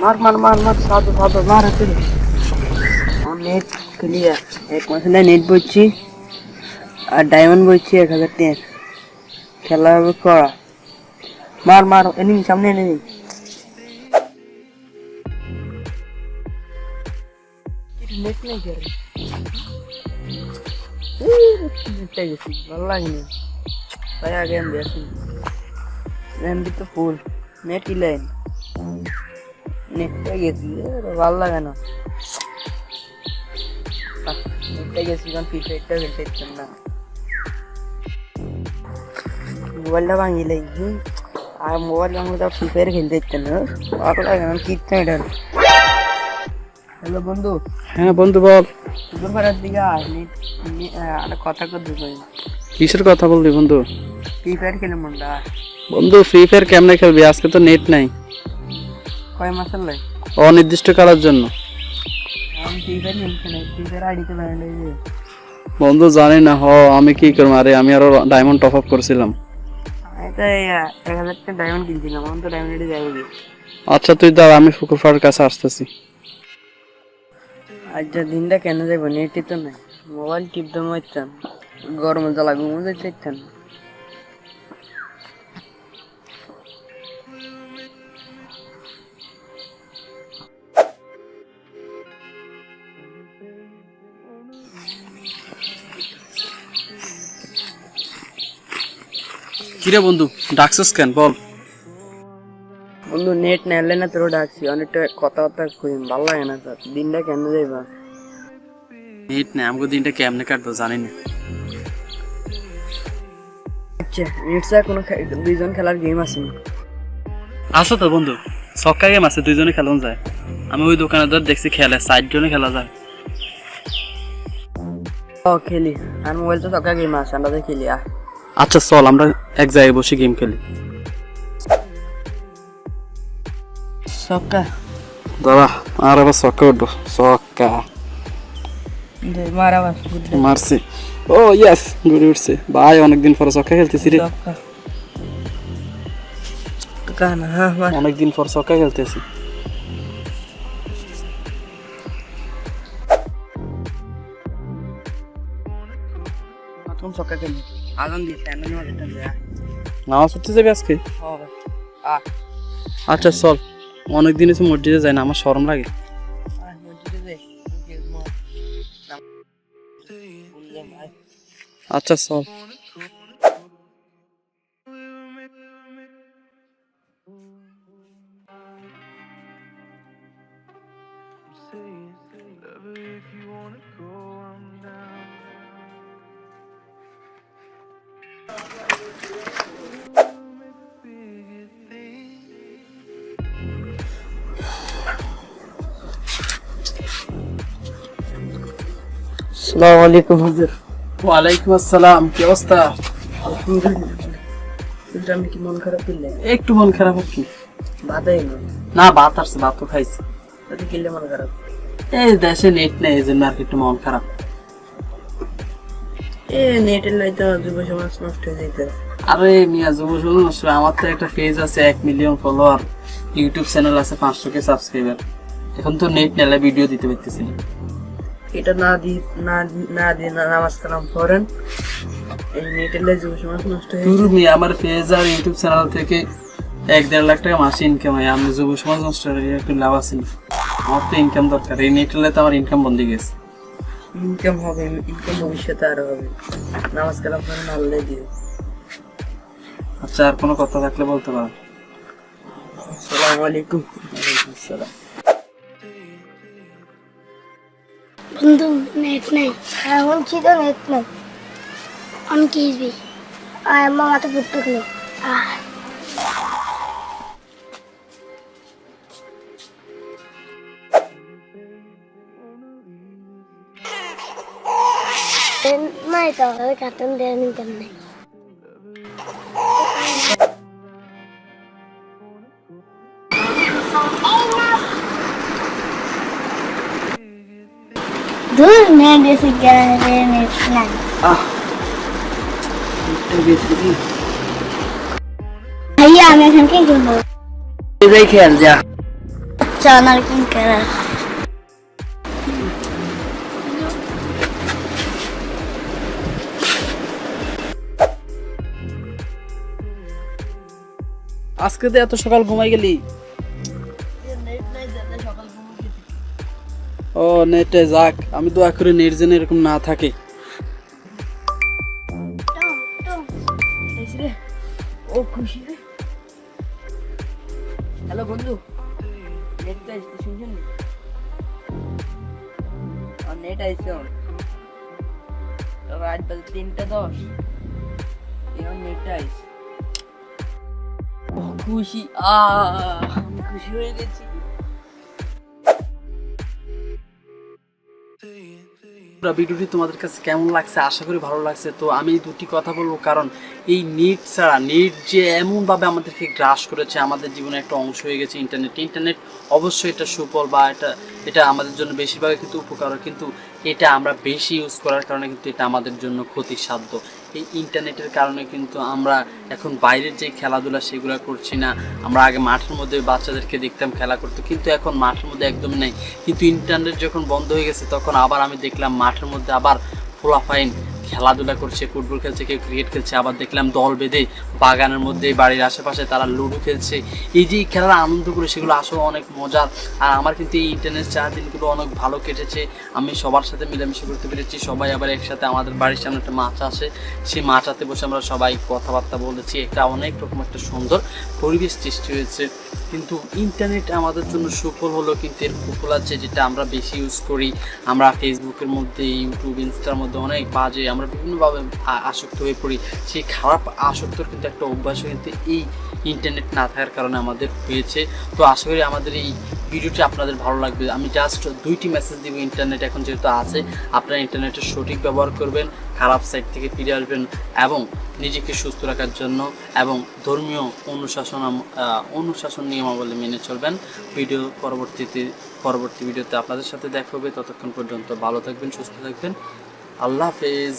মার মার মার মার, সাধু সাধু, মার, হাতে নেট ক্লিয়ার এক মাসে নেট বইছি, আর ডায়মন্ড বইছি এক হাজার টাকা। খেলা হবে করা মার মার এনিমি সামনে এনিমি নেট নেই নেটটা গেছি ভালো লাগেনি তাই আগে আমি দেখি এমবি তো ফুল নেট কি নেটটা গেছি ভালো লাগে না আহ, নেটটা গেছি কারণ ফ্রি ফায়ারটা খেলতে ইচ্ছেন না মোবাইলটা ভাঙিলাই হুম আর মোবাইল ভাঙলে তো ফ্রি ফায়ার খেলতে ইচ্ছেন না ভালো লাগে না কিচ্ছু এটা হ্যালো বন্ধু হ্যাঁ বন্ধু বল দুপুরের দিকে নেট একটা কথা করতে পারি কিসের কথা বললি বন্ধু ফ্রি ফায়ার খেলে মনটা বন্ধু ফ্রি ফায়ার কেমনে খেলবি আজকে তো নেট নাই কয় মাসের লাই অনির্দিষ্ট কালের জন্য। বন্ধু জানি না হ আমি কি করব? আরে আমি আরও ডায়মন্ড টপ আপ করছিলাম। ডায়মন্ড কিনছিলাম তো ডায়মন্ড আচ্ছা তুই দাঁড়া আমি ফুকুর ফাড়ের কাছে আসতেছি। যা দিনটা কেন যাব? নেটই তো নাই। মোবাইল টিপতে মারতাম। গরম জ্বালা ঘুমোতে চাইতাম। কিরে বন্ধু ডাকছিস কেন? বল। বন্ধু নেট নেলে না তোর ডাকছি। অনেকটা কথাবার্তা কই ভালো লাগে না তোর। দিনটা কেন যাইবা? নেট নেই আমাকে দিনটা কেমনে কাটবো জানি না আচ্ছা নেট ছাড়া কোনো দুইজন খেলার গেম আছে না? আছে তো বন্ধু। সক্কা গেম আছে দুইজনে খেলন যায়। আমি ওই দোকানে ধর দেখছি খেলে সাইড জনে খেলা যায়। ও খেলি। আর মোবাইল তো সকাল গেম আছে আমরা তো খেলি আহ। আচ্ছা চল আমরা এক জায়গায় বসে গেম খেলি। সকাল দাঁড়া আর আবার সক্কা উঠবো। বাস মারছি। ও ইয়েস ঘুরে উঠছে। ভাই অনেকদিন পরে সক্কা খেলতেছি রে। হ্যাঁ অনেকদিন পর সক্কা খেলতেছি। তুমি সকাল খেলি। আগাম দিস টাইম নিয়ে মাঝে টাইম দেয়া। নামাজ পড়তে যাবি আজকে? হবে। আচ্ছা চল। অনেকদিন এসে মসজিদে যায় না আমার শরম লাগে। আহ মসজিদে যাই? ওকে মা। বললাম আয় আচ্ছা চল আসসালামু আলাইকুম হুজুর। ওয়ালাইকুম আসসালাম কি অবস্থা? কিন্তু আমি কি মন খারাপ করলে? একটু মন খারাপ কি? না। ভাত আসছে ভাত তো খাইছি। তাতে কিনলে মন খারাপ? এই দেশে নেট নেই এই জন্য আর কি একটু মন খারাপ। এ নেটের লাই তো যুব সমাজ নষ্ট হয়ে যাইতে আরে মিয়া যুব শুনুন আমার তো একটা পেজ আছে এক মিলিয়ন ফলোয়ার ইউটিউব চ্যানেল আছে পাঁচশো কে সাবস্ক্রাইবার এখন তো নেট নেলে ভিডিও দিতে পারতেছি না। এটা না দি না না দিয়ে না নামাজ কালাম পড়েন। এই নেটের লাই যুব সমাজ নষ্ট হয়ে মিয়া আমার পেজ আর ইউটিউব চ্যানেল থেকে এক দেড় লাখ টাকা মাসে ইনকাম হয়। আমি যুব সমাজ নষ্ট হয়ে একটু লাভ আছে আমার তো ইনকাম দরকার। এই নেট তো আমার ইনকাম বন্ধ গেছে। ইনকাম হবে ইনকাম ভবিষ্যতে আরও হবে। নামাজ কালাম পড়েন আল্লাহ দিও আচ্ছা আর কোনো কথা থাকলে বলতে পারেন আসসালামু আলাইকুম। আসসালাম। বন্ধু নেট নেই। হ্যাঁ বলছি তো নেট নেই। অনেক ইজি আর আমার মাথা পুটুক নেই। নাই তো কার্টুন দেওয়ার ইনকাম নেই। ভাইয়া আমি এখন কি করব? যাই খেয়াল যা। চানার কিং করার আজকে তো এত সকাল ঘুমাই গেলি। ও, নেটে যাক। আমি দোয়া করে নেট যেন এরকম না থাকে। ও খুশি বন্ধু, নেট তিনটা নেট খুশি খুশি হয়ে গেছি। ভিডিওটি তোমাদের কাছে কেমন লাগছে? আশা করি ভালো লাগছে। তো আমি দুটি কথা বলব কারণ এই নেট ছাড়া, নেট যে এমনভাবে আমাদেরকে গ্রাস করেছে, আমাদের জীবনে একটা অংশ হয়ে গেছে ইন্টারনেট ইন্টারনেট অবশ্যই এটা সুফল বা এটা এটা আমাদের জন্য বেশিরভাগ কিন্তু উপকার কিন্তু এটা আমরা বেশি ইউজ করার কারণে কিন্তু এটা আমাদের জন্য ক্ষতির সাধ্য এই ইন্টারনেটের কারণে কিন্তু আমরা এখন বাইরের যে খেলাধুলা সেগুলো করছি না। আমরা আগে মাঠের মধ্যে বাচ্চাদেরকে দেখতাম, খেলা করতো, কিন্তু এখন মাঠের মধ্যে একদম নেই। কিন্তু ইন্টারনেট যখন বন্ধ হয়ে গেছে, তখন আবার আমি দেখলাম মাঠের মধ্যে আবার ফোলাফাইন খেলাধুলা করছে, ফুটবল খেলছে, কেউ ক্রিকেট খেলছে, আবার দেখলাম দল বেঁধে বাগানের মধ্যে, বাড়ির আশেপাশে তারা লুডো খেলছে। এই যে খেলার আনন্দগুলো সেগুলো আসলে অনেক মজার। আর আমার কিন্তু এই ইন্টারনেট চার দিনগুলো অনেক ভালো কেটেছে। আমি সবার সাথে মিলেমিশে করতে পেরেছি। সবাই আবার একসাথে আমাদের বাড়ির সামনে একটা মাছ আসে সেই মাছাতে বসে আমরা সবাই কথাবার্তা বলেছি। একটা অনেক রকম একটা সুন্দর পরিবেশ সৃষ্টি হয়েছে। কিন্তু ইন্টারনেট আমাদের জন্য সুফল হলো কিন্তু এর কুফল আছে যেটা আমরা বেশি ইউজ করি। আমরা ফেসবুকের মধ্যে ইউটিউব ইনস্টার মধ্যে অনেক বাজে আমরা বিভিন্নভাবে আসক্ত হয়ে পড়ি। সেই খারাপ আসক্তর কিন্তু একটা অভ্যাস কিন্তু এই ইন্টারনেট না থাকার কারণে আমাদের হয়েছে। তো আশা করি আমাদের এই ভিডিওটি আপনাদের ভালো লাগবে। আমি জাস্ট দুইটি মেসেজ দিব ইন্টারনেট এখন যেহেতু আছে। আপনারা ইন্টারনেটের সঠিক ব্যবহার করবেন, খারাপ সাইট থেকে ফিরে আসবেন এবং নিজেকে সুস্থ রাখার জন্য এবং ধর্মীয় অনুশাসন অনুশাসন নিয়মাবলী মেনে চলবেন। ভিডিও পরবর্তীতে, পরবর্তী ভিডিওতে আপনাদের সাথে দেখা হবে। ততক্ষণ পর্যন্ত ভালো থাকবেন, সুস্থ থাকবেন। আল্লাহ হাফেজ